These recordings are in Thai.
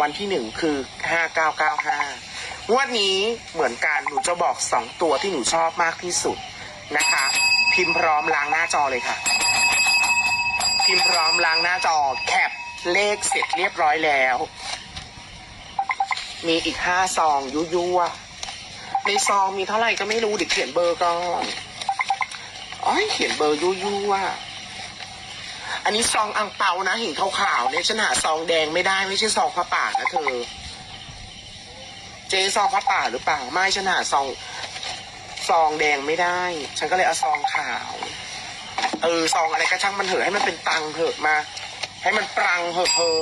วัลที่หนึ่งคือ5995งวดนี้เหมือนกันหนูจะบอกสองตัวที่หนูชอบมากที่สุดนะคะ พิมพ์พร้อมล้างหน้าจอเลยค่ะ พิมพ์พร้อมล้างหน้าจอแคปเลขเสร็จเรียบร้อยแล้ว มีอีกห้าซองยุยั่วในซองมีเท่าไหร่ก็ไม่รู้เดี๋ยวเขียนเบอร์ก่อนอ๋อเขียนเบอร์ยุยั่ว อันนี้ซองอังเปานะเห็นขาวๆเนี่ยฉันหาซองแดงไม่ได้ไม่ใช่ซองพระป่านะเธอเจ๊ซองพระป่าหรือเปล่าไม่ฉันหาซองซองแดงไม่ได้ ฉันก็เลยเอาซองขาว เออซองอะไรก็ช่างมันเถอะให้มันเป็นตังเถอะมา ให้มันปรังเถอะเธอ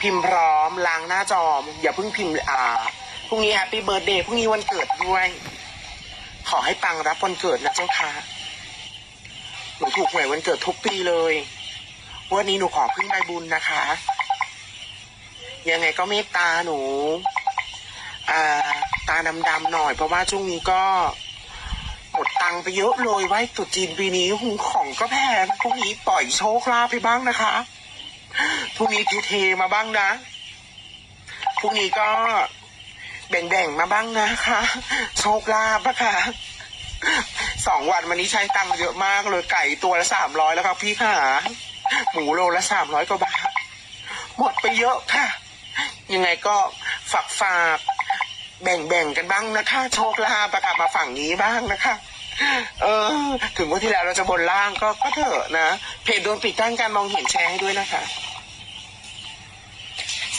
พิมพ์พร้อมล้างหน้าจออย่าเพิ่งพิมพ์อ่าพรุ่งนี้แฮปปี้เบิร์ดเดย์พรุ่งนี้วันเกิดด้วย ขอให้ปังรับวันเกิดนะเจ้าค่ะ หนูถูกหวยวันเกิดทุกปีเลย วันนี้หนูขอพึ่งใบบุญนะคะ ยังไงก็เมตตาหนูอ่าตาดำๆหน่อย เพราะว่าช่วงนี้ก็หมดตังค์ไปเยอะเลยไว้ตุจีนปีนี้หุงของก็แพงพรุ่งนี้ปล่อยโชคลาภไปบ้างนะคะพรุ่งนี้เทๆมาบ้างนะพรุ่งนี้ก็แบ่งๆมาบ้างนะคะ โชคลาภอะค่ะ สองวันวันนี้ใช้ตังค์เยอะมากเลยไก่ตัวละสามร้อยแล้วครับพี่ค่ะ หมูโลละสามร้อยกว่าบาท หมดไปเยอะค่ะ ยังไงก็ฝากฝากแบ่งๆกันบ้างนะคะ โชคลาภอะค่ะมาฝั่งนี้บ้างนะคะ เออ ถึงว่าที่แล้วเราจะบนล่างก็ก็เถอะนะ เพจโดนปิดกั้นการมองเห็นแชร์ให้ด้วยนะคะ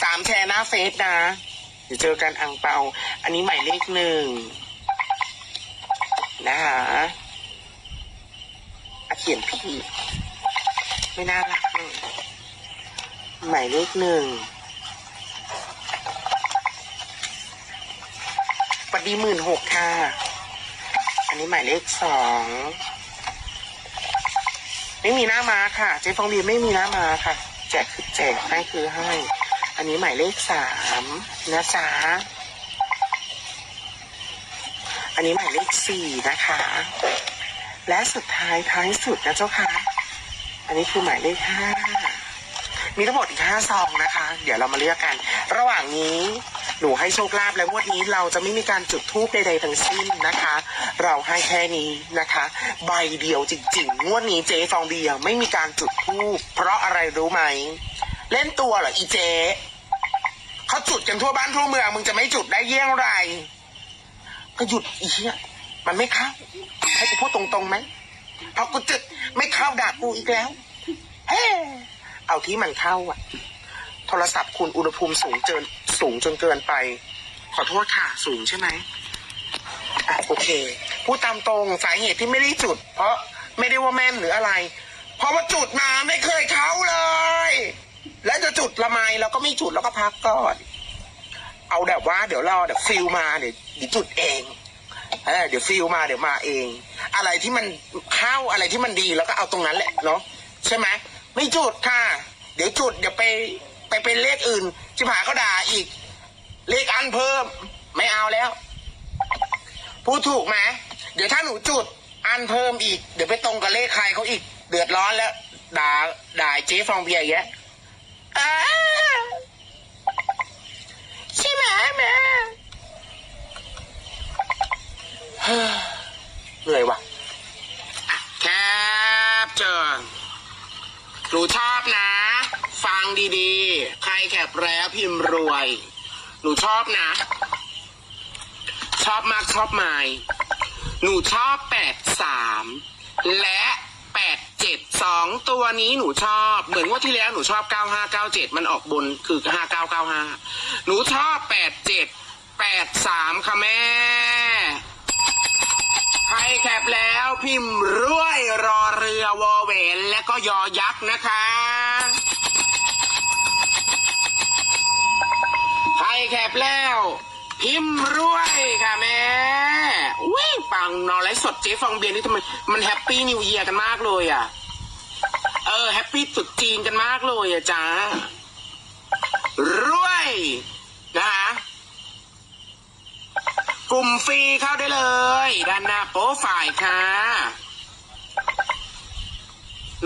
สามแชร์หน้าเฟซนะ เดี๋ยวเจอกันอังเปา อันนี้หมายเลขหนึ่ง นะคะอะเขียนพี่ไม่น่ารักเลยหมายเลขหนึ่งปดดีหมื่นหกค่ะ อันนี้หมายเลขสองไม่มีหน้ามาค่ะ เจ๊ฟองดีไม่มีหน้ามาค่ะ แจกคือแจกให้คือให้ อันนี้หมายเลขสามนะจ๊ะ อันนี้หมายเลขสี่นะคะ และสุดท้ายท้ายสุดนะเจ้าค่ะ อันนี้คือหมายเลขห้ามีทั้งหมดอีกห้าซองนะคะ เดี๋ยวเรามาเลือกกัน ระหว่างนี้หนูให้โชคลาภและงวดนี้เราจะไม่มีการจุดธูปใดๆทั้งสิ้นนะคะ เราให้แค่นี้นะคะ ใบเดียวจริงๆ งวดนี้เจ๊ฟองเบียร์ไม่มีการจุดธูปเพราะอะไรรู้ไหม เล่นตัวเหรออีเจ๊เขาจุดกันทั่วบ้านทั่วเมืองมึงจะไม่จุดได้เยี่ยงไร ก็หยุดอีเหี้ยมันไม่เข้าให้กูพูดตรงๆไหมพอกูจุดไม่เข้าด่ากูอีกแล้ว เฮ้เอาที่มันเข้าอะ โทรศัพท์คุณอุณหภูมิสูงเกินสูงจนเกินไป ขอโทษค่ะสูงใช่ไหมอะโอเคพูดตามตรงสาเหตุที่ไม่ได้จุด เพราะไม่ได้ว่าแม่นหรืออะไร เพราะว่าจุดมาไม่เคยเข้าเลย แล้วจะจุดละไมเราก็ไม่จุดแล้วก็พักก่อน เอาแบบว่าเดี๋ยวรอเดี๋ยวฟิลมาเดี๋ยวจุดเองเออเดี๋ยวฟิลมาเดี๋ยวมาเอง อะไรที่มันเข้าอะไรที่มันดีแล้วก็เอาตรงนั้นแหละเนาะใช่ไหมไม่จุดค่ะ เดี๋ยวจุดเดี๋ยวไปไปเป็นเลขอื่นชิบหาเขาด่าอีก เลขอันเพิ่ม ไม่เอาแล้วพูดถูกไหมเดี๋ยวถ้าหนูจุดอันเพิ่มอีก เดี๋ยวไปตรงกับเลขใครเขาอีก เดือดร้อนแล้วด่าด่าเจ๊ฟองเบียร์อย่างเงี้ยอ่าใช่ไหมแม่ เหนื่อยว่ะ แคปเจอหนูชอบนะ ฟังดีๆ ใครแคปแล้วพิมพ์รวย หนูชอบนะ ชอบมากชอบไม่หนูชอบแปดสามและแปดเจ็ดสองตัวนี้หนูชอบ เหมือนว่าที่แล้วหนูชอบเก้าห้าเก้าเจ็ดมันออกบนคือห้าเก้าเก้าห้าหนูชอบแปดเจ็ดแปดสามค่ะแม่ ใครแคปแล้วพิมพ์รวยรอเรือวอเวนและก็ยอยักษ์นะคะ ใครแคปแล้ว พิมพ์รวยค่ะแม่อุ้ยปังนอนไลฟ์สดเจ๊ฟองเบียร์นี่ทำไมมันแฮปปี้นิวเยียร์กันมากเลยอะ เออ แฮปปี้ตรุดจีนกันมากเลยอะจ้ารวยนะคะ กลุ่มฟรีเข้าได้เลย ด้านหน้าโปรฝ่ายค่ะ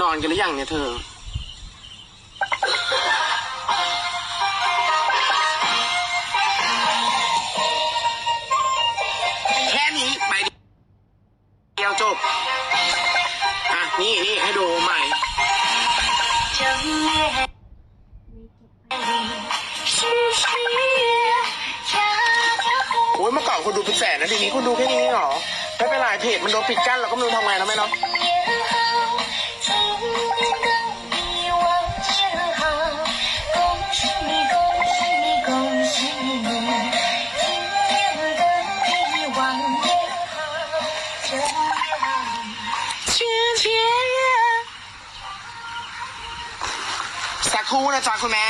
นอนกันหรือยังเนี่ยเธอ คุณดูแค่นี้เหรอ ไม่เป็นไรเพจมันโดนปิดกั้นเราก็ไม่รู้ทำไงแล้วไหมเนาะสักครู่นะจ๊ะคุณแม่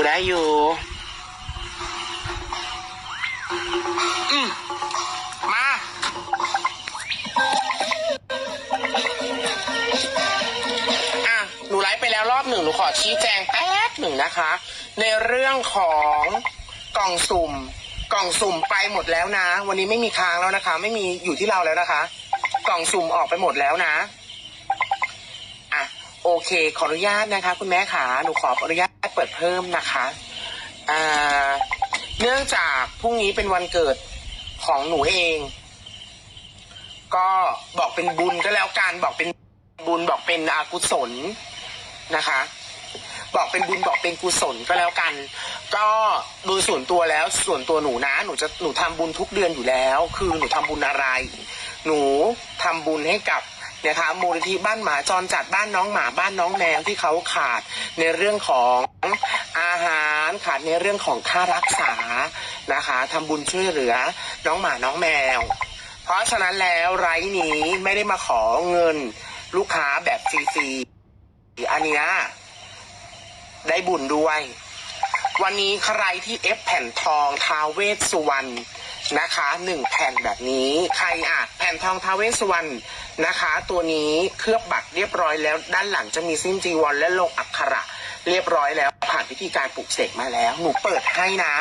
กูได้อยู่อืมมา อะ หนูไลฟ์ไปแล้วรอบหนึ่งหนูขอชี้แจงแป๊บหนึ่งนะคะ ในเรื่องของกล่องสุ่ม กล่องสุ่มไปหมดแล้วนะ วันนี้ไม่มีค้างแล้วนะคะ ไม่มีอยู่ที่เราแล้วนะคะ กล่องสุ่มออกไปหมดแล้วนะ อะ โอเค ขออนุญาตนะคะ คุณแม่ขาหนูขออนุญาต เปิดเพิ่มนะคะเนื่องจากพรุ่งนี้เป็นวันเกิดของหนูเอง ก็บอกเป็นบุญก็แล้วกันบอกเป็นบุญบอกเป็นอากุศลนะคะ บอกเป็นบุญบอกเป็นกุศลก็แล้วกัน ก็โดยส่วนตัวแล้วส่วนตัวหนูนะ หนูจะหนูทำบุญทุกเดือนอยู่แล้ว คือหนูทำบุญอะไร หนูทำบุญให้กับ นะคะมูลนิธิบ้านหมาจรจัดบ้านน้องหมาบ้านน้องแมวที่เขาขาดในเรื่องของอาหารขาดในเรื่องของค่ารักษานะคะทำบุญช่วยเหลือน้องหมาน้องแมว เพราะฉะนั้นแล้วไร้นี้ไม่ได้มาขอเงินลูกค้าแบบฟรีๆอันนี้ได้บุญด้วย วันนี้ใครที่เอฟแผ่นทองทาวเวสสุวรรณ นะคะหนึ่งแผ่นแบบนี้ใครอะแผ่นทองทาเวสวรรณนะคะ ตัวนี้เคลือบบัตรเรียบร้อยแล้ว ด้านหลังจะมีสิ้นจีวรและลงอักขระ เรียบร้อยแล้ว ผ่านพิธีการปลุกเสกมาแล้ว หนูเปิดให้นะ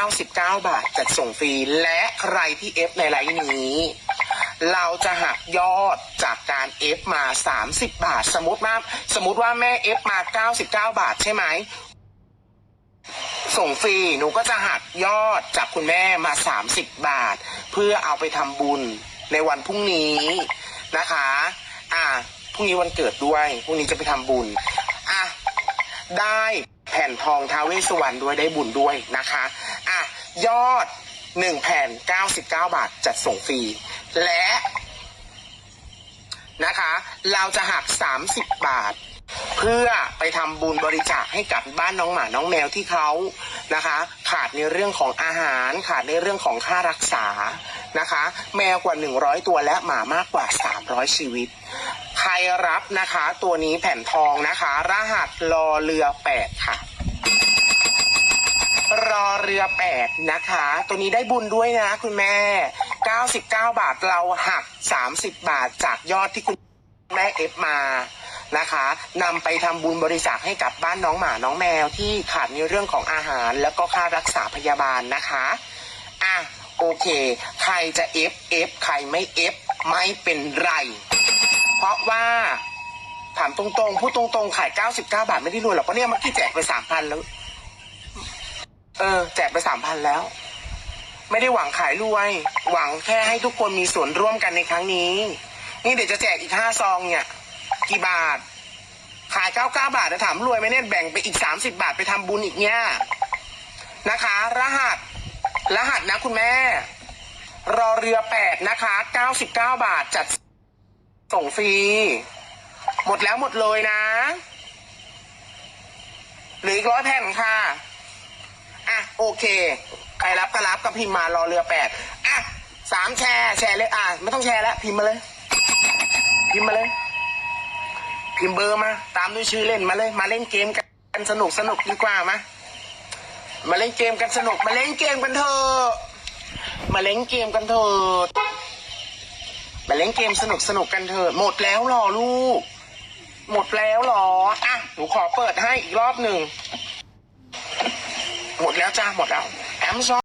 99 บาทจัดส่งฟรีและใครที่เอฟในไลน์นี้ เราจะหักยอดจากการเอฟมา 30 บาท สมมติว่าสมมติว่าแม่เอฟมา 99 บาทใช่ไหม ส่งฟรีหนูก็จะหักยอดจากคุณแม่มา 30 บาท เพื่อเอาไปทำบุญในวันพรุ่งนี้นะคะ อะพรุ่งนี้วันเกิดด้วยพรุ่งนี้จะไปทำบุญอะได้แผ่นทองท้าเวสวรรณด้วยได้บุญด้วยนะคะอะยอดหนึ่งแผ่น 99 บาทจัดส่งฟรี และนะคะ เราจะหัก 30 บาท เพื่อไปทำบุญบริจาคให้กับบ้านน้องหมาน้องแมวที่เขานะคะ ขาดในเรื่องของอาหาร ขาดในเรื่องของค่ารักษานะคะ แมวกว่า 100 ตัวและหมามากกว่า 300 ชีวิต ใครรับนะคะตัวนี้แผ่นทองนะคะ รหัสรอเรือ 8 ค่ะรอเรือ8นะคะ ตัวนี้ได้บุญด้วยนะคุณแม่ 99 บาทเราหัก 30 บาทจากยอดที่คุณแม่เอฟมา นะคะนำไปทำบุญบริจาคให้กับบ้านน้องหมาน้องแมวที่ขาดในเรื่องของอาหาร แล้วก็ค่ารักษาพยาบาลนะคะอะโอเค ใครจะเอฟเอฟใครไม่เอฟไม่เป็นไร เพราะว่าถามตรงๆ พูดตรงๆ ขาย 99 บาทไม่ได้รวยหรอกเพราะเนี่ยมื่อกี้แจกไป 3,000 แล้ว เออ แจกไป 3,000 แล้ว ไม่ได้หวังขายรวย หวังแค่ให้ทุกคนมีส่วนร่วมกันในครั้งนี้ นี่เดี๋ยวจะแจกอีกห้าซองเนี่ย กี่บาท ขายเก้าเก้าบาทจะถามรวยไหมเนี่ยแบ่งไปอีกสามสิบาทไปทำบุญอีกเนี่ยนะคะ รหัส รหัสนะคุณแม่ รอเรือแปดนะคะเก้าสิบเก้าบาทจัดส่งฟรี หมดแล้วหมดเลยนะหลืออีกร้อยแผ่นค่ะ อะ โอเค ใครรับก็รับก็พิมพ์มารอเรือแปดอะสามแชร์ แชร์เลย อะ ไม่ต้องแชร์แล้ว พิมพ์มาเลย พิมพ์มาเลย พิมพ์เบอร์มา ตามด้วยชื่อเล่นมาเลย มาเล่นเกมกันสนุกสนุกดีกว่ามามาเล่นเกมกันสนุก มาเล่นเกมกันเถอะมาเล่นเกมกันเถอะมาเล่นเกมสนุกสนุกกันเถอะหมดแล้วหรอลูก หมดแล้วหรออะหนูขอเปิดให้อีกรอบหนึ่งหมดแล้วจ้าหมดแล้วแอมซอ